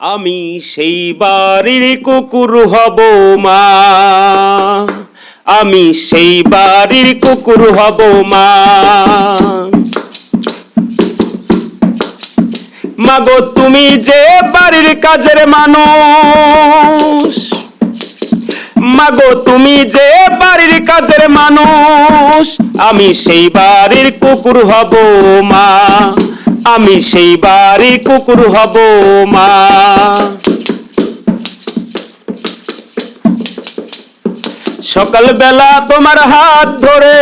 আমি সেই বাড়ির কুকুর হব মা। আমি সেই বাড়ির কুকুর হব মা। মাগো, তুমি যে বাড়ির কাজের মানুষ, মাগো, তুমি যে বাড়ির কাজের মানুষ, আমি সেই বাড়ির কুকুর হব মা। আমি সেই বাড়ির কুকুর হব, মা। সকালবেলা তোমার হাত ধরে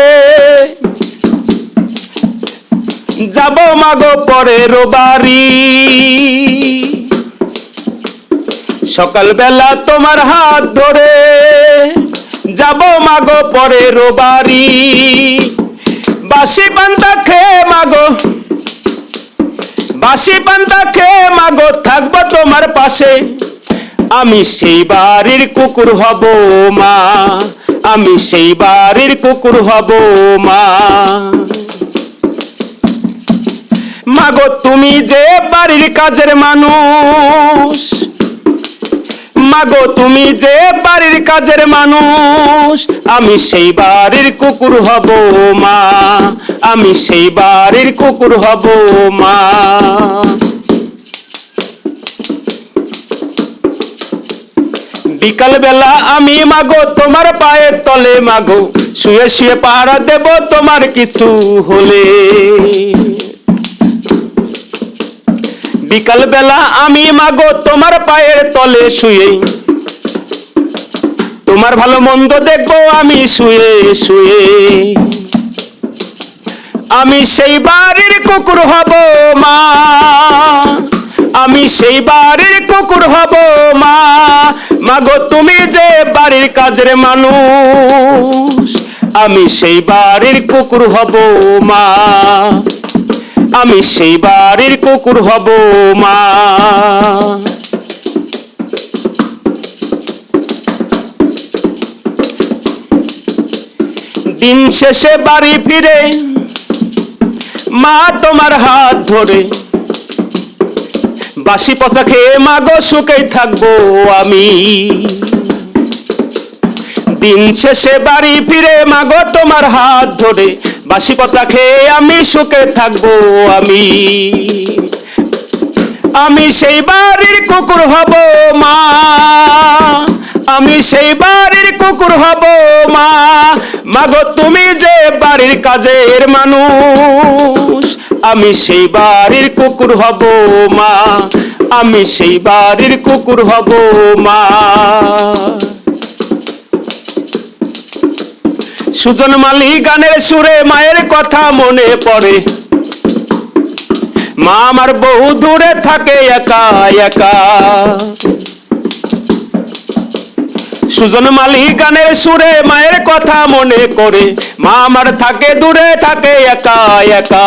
যাব মাগো পরের বাড়ি। সকালবেলা তোমার হাত ধরে যাব মাগো পরের বাড়ি। বাসি পান্তা খেয়ে মাগো বাসি পান্তা খেয়ে মাগো থাকব তোমার পাশে। আমি সেই বাড়ির কুকুর হব মা, আমি সেই বাড়ির কুকুর হব মা। মাগো তুমি যে বাড়ির কাজের মানুষ মাগো, তুমি যে বাড়ির কাজের মানুষ, আমি সেই বাড়ির কুকুর হব মা। আমি সেই বাড়ির কুকুর হব মা। বিকাল বেলা আমি মাগো, তোমার পায়ের তলে মাগো, শুয়ে শুয়ে পাহারা দেব তোমার কিছু হলে। বিকাল বেলা আমি মাগো তোমার পায়ের তলে শুয়ে। তোমার ভালো মন্দ দেখব আমি শুয়ে শুয়ে। আমি সেই বাড়ির কুকুর হব মা। আমি সেই বাড়ির কুকুর হব মা। মাগো তুমি যে বাড়ির কাজের মানুষ, আমি সেই বাড়ির কুকুর হব মা। আমি সেই বাড়ির কুকুর হব, মা। দিন শেষে বাড়ি ফিরে, মা তোমার হাত ধরে, বাসি পচা খেয়ে মাগো সুখেই থাকব আমি। দিন শেষে বাড়ি ফিরে, মাগো তোমার হাত ধরে বাসি পচা খেয়ে আমি সুখে থাকব আমি। আমি সেই বাড়ির কুকুর হব মা। আমি সেই বাড়ির কুকুর হব মা। মাগো, তুমি যে বাড়ির কাজের মানুষ, আমি সেই বাড়ির কুকুর হব মা। আমি সেই বাড়ির কুকুর হব মা। সুজন মালি গানের সুরে মায়ের কথা মনে পড়ে। মা আমার বহু দূরে থাকে একা একা। সুজন মালি গানের সুরে মায়ের কথা মনে করে মা আমার থাকে দূরে, থাকে একা একা।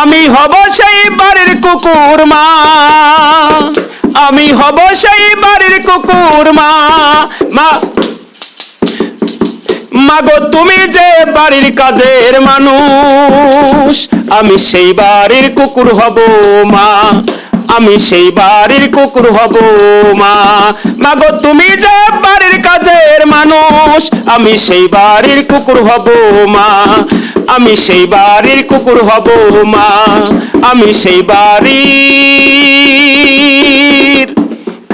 আমি হব সেই বাড়ির কুকুর মা। আমি হব সেই বাড়ির কুকুর মা। মা মাগো, তুমি যে বাড়ির কাজের মানুষ, আমি সেই বাড়ির কুকুর হব মা, আমি সেই বাড়ির কুকুর হব মা। মাগো, তুমি যে বাড়ির কাজের মানুষ, আমি সেই বাড়ির কুকুর হব মা, আমি সেই বাড়ির কুকুর হব মা, আমি সেই বাড়ির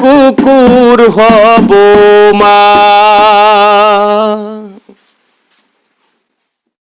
কুকুর হব মা।